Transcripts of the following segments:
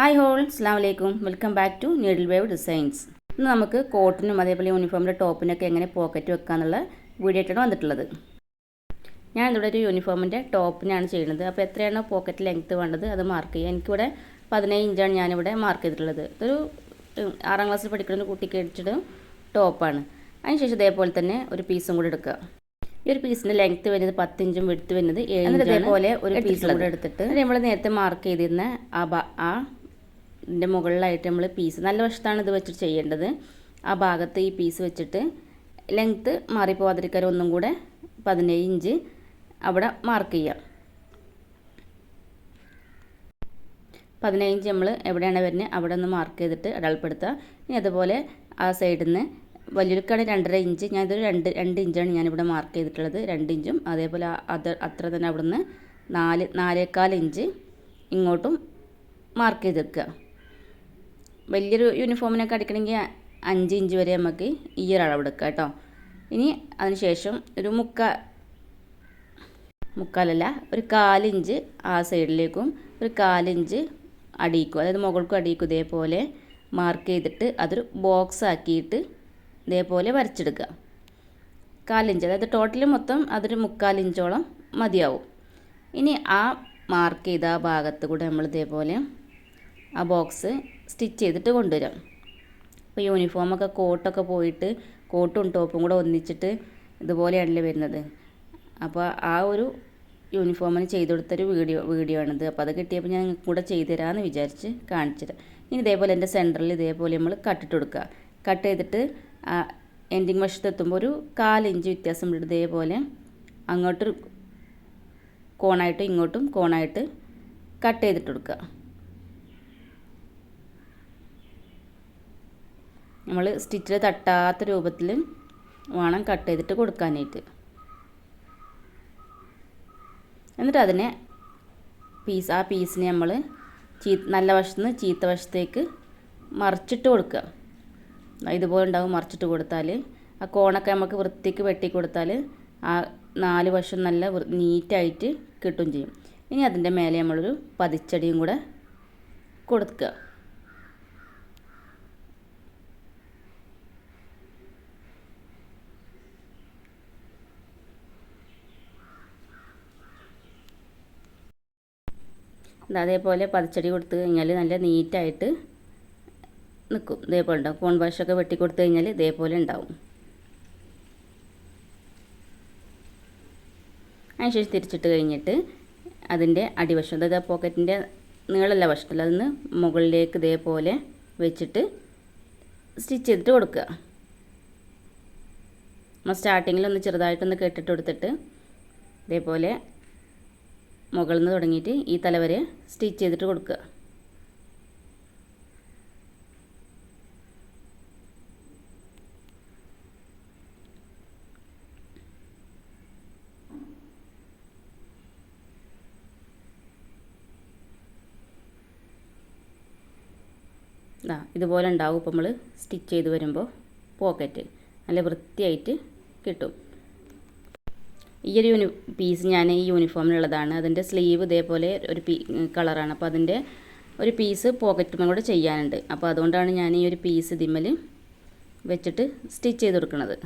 Hi whole അസ്സാം വലൈക്കും welcome back to needle wave designs. ഇന്ന് നമുക്ക് കോട്ടിനും അതേപോലെ യൂണിഫോമിന്റെ ടോപ്പിനൊക്കെ എങ്ങനെ പോക്കറ്റ് വെക്കാന്നുള്ള വീഡിയോ ആയിട്ടാണ് വന്നിട്ടുള്ളത്. ഞാൻ ഇവിടെ ഒരു യൂണിഫോമിന്റെ ടോപ്പിനാണ് ചെയ്യുന്നത്. അപ്പോൾ എത്രയാണോ പോക്കറ്റ് ലെങ്ത്ത് വേണ്ടത് അത് മാർക്ക് ചെയ്യുക. എനിക്കിവിടെ പതിനേഴ് ഇഞ്ചാണ് ഞാനിവിടെ മാർക്ക് ചെയ്തിട്ടുള്ളത്. ഇതൊരു ആറാം ക്ലാസ്സിൽ പഠിക്കുന്ന ഒരു കുട്ടിക്ക് അടിച്ചിട്ട് ടോപ്പാണ്. അതിനുശേഷം ഇതേപോലെ തന്നെ ഒരു പീസും കൂടെ എടുക്കുക. ഈ ഒരു പീസിന്റെ ലെങ്ത്ത് വരുന്നത് പത്തിഞ്ചും വെടുത്ത് വരുന്നത് ഏഴ് ഇതേപോലെ ഒരു പീസ് കൂടെ എടുത്തിട്ട് നമ്മൾ നേരത്തെ മാർക്ക് ചെയ്തിരുന്ന ആ ബ ആ ഇതിന്റെ മുകളിലായിട്ട് നമ്മൾ പീസ് നല്ല വശത്താണ് ഇത് വെച്ചിട്ട് ചെയ്യേണ്ടത്. ആ ഭാഗത്ത് ഈ പീസ് വെച്ചിട്ട് ലെങ്ത്ത് മാറിപ്പോവാതിരിക്കാൻ ഒന്നും കൂടെ പതിനേഴ് ഇഞ്ച് അവിടെ മാർക്ക് ചെയ്യാം. പതിനേഴ് ഇഞ്ച് നമ്മൾ എവിടെയാണ് വരുന്നത് അവിടെ ഒന്ന് മാർക്ക് ചെയ്തിട്ട് അടയാളപ്പെടുത്തുക. ഇനി അതുപോലെ ആ സൈഡിൽ നിന്ന് വലിയൊരുക്കാണ് രണ്ടര ഇഞ്ച് ഞാനിതൊരു രണ്ട് രണ്ട് ഇഞ്ചാണ് ഞാനിവിടെ മാർക്ക് ചെയ്തിട്ടുള്ളത്. രണ്ട് ഇഞ്ചും അതേപോലെ അത് അത്ര തന്നെ അവിടുന്ന് നാല് നാലേക്കാൽ ഇഞ്ച് ഇങ്ങോട്ടും മാർക്ക് ചെയ്ത് വെക്കുക വലിയൊരു യൂണിഫോമിനൊക്കെ അടിക്കണമെങ്കിൽ അഞ്ച് ഇഞ്ച് വരെ നമുക്ക് ഈ ഒരു അളവ് എടുക്കാം കേട്ടോ. ഇനി അതിനുശേഷം ഒരു മുക്കാ മുക്കാലല്ല ഒരു കാലിഞ്ച് ആ സൈഡിലേക്കും ഒരു കാലിഞ്ച് അടിയിക്കും. അതായത് മുകൾക്കും അടിയിക്കും ഇതേപോലെ മാർക്ക് ചെയ്തിട്ട് അതൊരു ബോക്സ് ആക്കിയിട്ട് ഇതേപോലെ വരച്ചെടുക്കുക. കാലിഞ്ച് അതായത് ടോട്ടൽ മൊത്തം അതൊരു മുക്കാലിഞ്ചോളം മതിയാവും. ഇനി ആ മാർക്ക് ചെയ്ത ആ ഭാഗത്ത് കൂടെ നമ്മൾ ഇതേപോലെ ആ ബോക്സ് സ്റ്റിച്ച് ചെയ്തിട്ട് കൊണ്ടുവരാം. ഇപ്പോൾ യൂണിഫോമൊക്കെ കോട്ടൊക്കെ പോയിട്ട് കോട്ടും ടോപ്പും കൂടെ ഒന്നിച്ചിട്ട് ഇതുപോലെയാണല്ലേ വരുന്നത്. അപ്പോൾ ആ ഒരു യൂണിഫോമിന് ചെയ്തു കൊടുത്തൊരു വീഡിയോ വീഡിയോ ആണിത്. അപ്പോൾ അത് കിട്ടിയപ്പോൾ ഞാൻ കൂടെ ചെയ്തുതരാമെന്ന് വിചാരിച്ച് കാണിച്ചുതരാം ഇനി ഇതേപോലെ എന്റെ സെന്ററിൽ ഇതേപോലെ നമ്മൾ കട്ടിട്ട് കൊടുക്കുക. കട്ട് ചെയ്തിട്ട് എൻഡിങ് വശത്ത് എത്തുമ്പോൾ ഒരു കാലിഞ്ച് വ്യത്യാസം ഉണ്ട്. ഇതേപോലെ അങ്ങോട്ടൊരു കോണായിട്ട് ഇങ്ങോട്ടും കോണായിട്ട് കട്ട് ചെയ്തിട്ട് കൊടുക്കുക. നമ്മൾ സ്റ്റിച്ചിൽ തട്ടാത്ത രൂപത്തിൽ വേണം കട്ട് ചെയ്തിട്ട് കൊടുക്കാനായിട്ട്. എന്നിട്ട് അതിനെ പീസ് ആ പീസിനെ നമ്മൾ ചീ നല്ല വശത്ത് നിന്ന് ചീത്ത വശത്തേക്ക് മറിച്ചിട്ട് കൊടുക്കുക. ഇതുപോലെ ഉണ്ടാവും മറിച്ചിട്ട് കൊടുത്താൽ ആ കോണൊക്കെ നമുക്ക് വൃത്തിക്ക് വെട്ടി കൊടുത്താൽ ആ നാല് വശം നല്ല നീറ്റായിട്ട് കിട്ടും ചെയ്യും. ഇനി അതിന്റെ മേലെ നമ്മളൊരു പതിച്ചടിയും കൂടെ കൊടുക്കുക ഇത് അതേപോലെ പതിച്ചടി കൊടുത്തു കഴിഞ്ഞാൽ നല്ല നീറ്റായിട്ട് നിൽക്കും ഇതേപോലെ ഉണ്ടാവും. കോൺ വാഷൊക്കെ വെട്ടി കൊടുത്തു കഴിഞ്ഞാൽ ഇതേപോലെ ഉണ്ടാവും. അതിനുശേഷം തിരിച്ചിട്ട് കഴിഞ്ഞിട്ട് അതിന്റെ അടിവശം അതായത് പോക്കറ്റിന്റെ നീളല്ല വശത്തില്ല അതിന് മുകളിലേക്ക് ഇതേപോലെ വെച്ചിട്ട് സ്റ്റിച്ച് ചെയ്തിട്ട് കൊടുക്കുക. നമ്മൾ സ്റ്റാർട്ടിങ്ങിൽ ഒന്ന് ചെറുതായിട്ടൊന്ന് കെട്ടിട്ട് കൊടുത്തിട്ട് ഇതേപോലെ മുകളിൽ നിന്ന് തുടങ്ങിയിട്ട് ഈ തല വരെ സ്റ്റിച്ച് ചെയ്തിട്ട് കൊടുക്കുക. ഇതാ ഇതുപോലെ ഉണ്ടാവും. ഇപ്പോൾ നമ്മൾ സ്റ്റിച്ച് ചെയ്ത് വരുമ്പോൾ പോക്കറ്റ് നല്ല വൃത്തിയായിട്ട് കിട്ടും. ഈ ഒരു യൂണി പീസ് ഞാൻ ഈ യൂണിഫോമിലുള്ളതാണ് അതിന്റെ സ്ലീവ് ഇതേപോലെ ഒരു പീ കളറാണ് അപ്പോൾ അതിന്റെ ഒരു പീസ് പോക്കറ്റും കൂടെ ചെയ്യാനുണ്ട്. അപ്പോൾ അതുകൊണ്ടാണ് ഞാൻ ഈ ഒരു പീസ് ഇതിമ്മൽ വെച്ചിട്ട് സ്റ്റിച്ച് ചെയ്ത് കൊടുക്കുന്നത്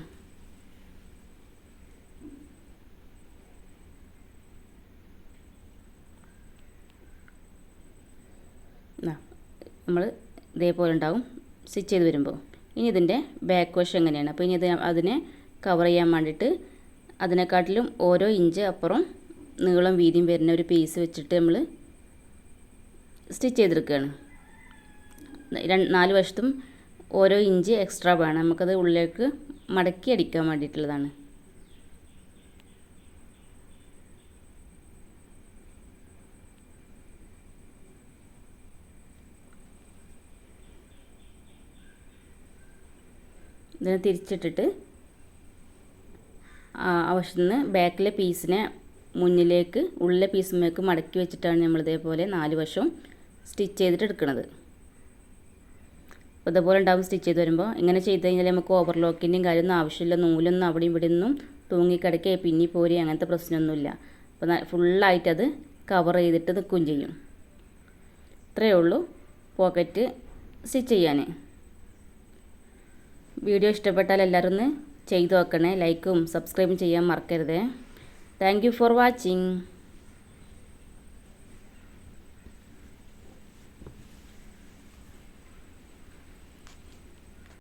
നമ്മൾ ഇതേപോലെ ഉണ്ടാവും. സ്റ്റിച്ച് ചെയ്ത് വരുമ്പോൾ. ഇനി ഇതിന്റെ ബാക്ക് വശം എങ്ങനെയാണ്? അപ്പോൾ ഇനി ഇത് അതിനെ കവർ ചെയ്യാൻ വേണ്ടിയിട്ട് അതിനെക്കാട്ടിലും ഓരോ ഇഞ്ച് അപ്പുറം നീളം വീതിയും വരുന്ന ഒരു പീസ് വെച്ചിട്ട് നമ്മൾ സ്റ്റിച്ച് ചെയ്തെടുക്കുകയാണ്. നാല് വശത്തും ഓരോ ഇഞ്ച് എക്സ്ട്രാ വേണം. നമുക്കത് ഉള്ളിലേക്ക് മടക്കി അടിക്കാൻ വേണ്ടിയിട്ടുള്ളതാണ്. ഇതിനെ തിരിച്ചിട്ടിട്ട് ആ വശത്ത് നിന്ന് ബാക്കിലെ പീസിനെ മുന്നിലേക്ക് ഉള്ളിലെ പീസുമേക്ക് മടക്കി വെച്ചിട്ടാണ് നമ്മൾ ഇതേപോലെ നാല് വശവും സ്റ്റിച്ച് ചെയ്തിട്ട് എടുക്കുന്നത് അപ്പോൾ ഇതേപോലെ ഉണ്ടാവും സ്റ്റിച്ച് ചെയ്ത് വരുമ്പോൾ ഇങ്ങനെ ചെയ്ത് കഴിഞ്ഞാൽ നമുക്ക് ഓവർലോക്കിന്റെയും കാര്യമൊന്നും ആവശ്യമില്ല. നൂലൊന്നും അവിടെയും ഇവിടെ ഒന്നും തൂങ്ങിക്കിടക്കുക പിന്നി പോരുകയോ അങ്ങനത്തെ പ്രശ്നമൊന്നുമില്ല. അപ്പോൾ ഫുള്ളായിട്ട് അത് കവർ ചെയ്തിട്ട് നിൽക്കുകയും ചെയ്യും. ഇത്രയേ ഉള്ളൂ പോക്കറ്റ് സ്റ്റിച്ച് ചെയ്യാൻ വീഡിയോ ഇഷ്ടപ്പെട്ടാൽ എല്ലാവരും ഒന്ന് ചെയ്തു വെക്കണേ ലൈക്കും സബ്സ്ക്രൈബും ചെയ്യാൻ മറക്കരുത്. Thank for watching